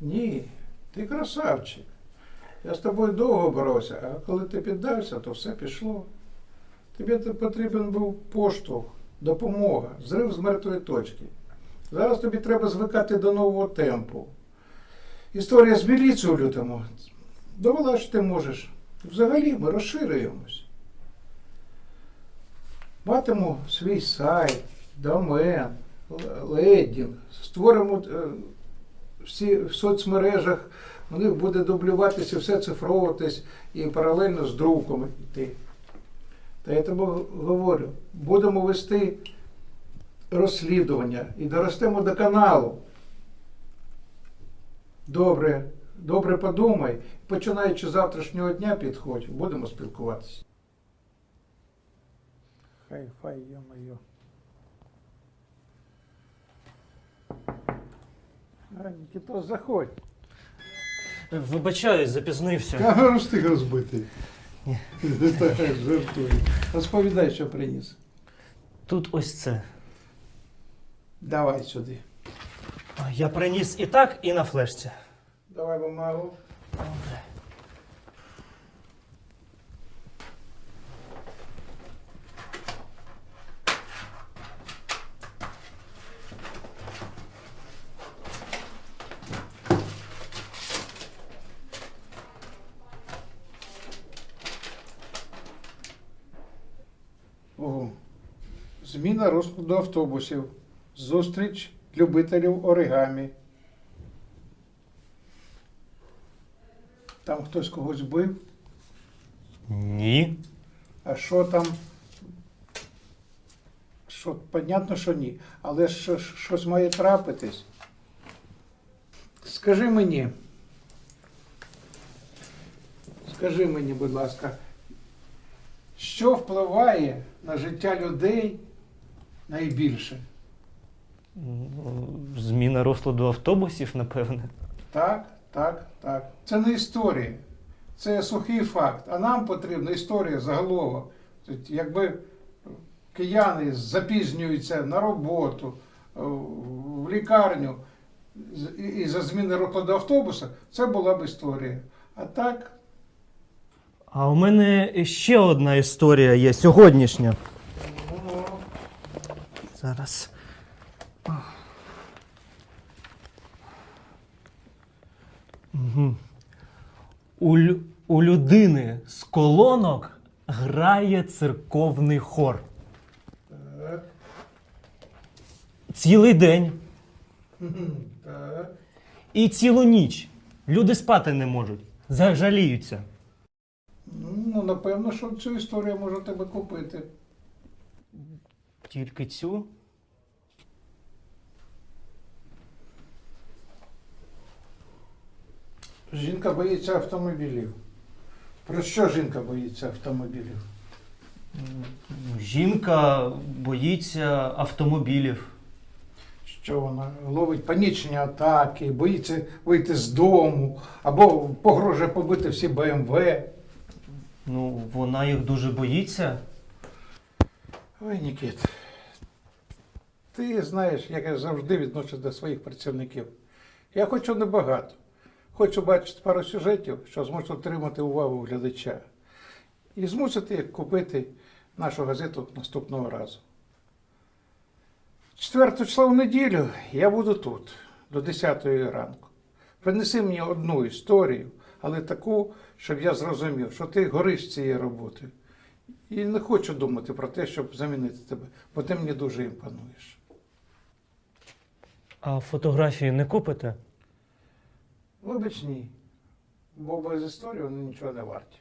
Ні, ти красавчик. Я з тобою довго боровся, а коли ти піддався, то все пішло. Тобі потрібен був поштовх, допомога, зрив з мертвої точки. Зараз тобі треба звикати до нового темпу. Історія з міліцією лютому довела, що ти можеш. Взагалі ми розширюємось. Матиму свій сайт, домен, л- створимо е, всі в соцмережах, у них буде дублюватися, все цифровуватись і паралельно з друком йти. Та я тобі говорю, будемо вести розслідування і доростемо до каналу. Добре, добре подумай, починаючи з завтрашнього дня підходь, будемо спілкуватися. Хай, фай, йо-моє. Нікіто, заходь. Вибачаюсь, запізнився. Камеру встиг розбитий. Так, жартую. Розповідай, що приніс. Тут ось це. Давай сюди. Я приніс і так, і на флешці. Давай бумагу. Ого. Зміна розкладу автобусів. Зустріч любителів оригамі. Там хтось когось бив. Ні. А що там? Що, понятно, що ні. Але ж щось має трапитись. Скажи мені. Скажи мені, будь ласка, що впливає на життя людей найбільше? Зміна розкладу автобусів, напевне. Так, так, так. Це не історія. Це сухий факт. А нам потрібна історія заголовок. Тобто, Якби кияни запізнюються на роботу, е, в лікарню і за зміни розкладу автобуса, це була б історія. А так, А у мене ще одна історія є сьогоднішня. Зараз. Угу. У, лю- у людини з колонок грає церковний хор. так, Цілий день так. і цілу ніч. Люди спати не можуть, зажаліються. Ну, напевно, що цю історію можу тебе купити. Тільки цю. Жінка боїться автомобілів. Про що жінка боїться автомобілів? Жінка боїться автомобілів. Що вона ловить панічні атаки, боїться вийти з дому, або погрожує побити всі БМВ. Ну, вона їх дуже боїться. Ой, Нікіт, ти знаєш, як я завжди відношусь до своїх працівників. Я хочу небагато. Хочу бачити пару сюжетів, що зможуть отримати увагу глядача. І змусити їх купити нашу газету наступного разу. 4 числа в неділю я буду тут, до 10 ранку. Принеси мені одну історію, але таку, щоб я зрозумів, що ти гориш цією роботою. І не хочу думати про те, щоб замінити тебе, бо ти мені дуже імпонуєш. А фотографії не купите? Вибач, ні. Бо без історії вони нічого не варті.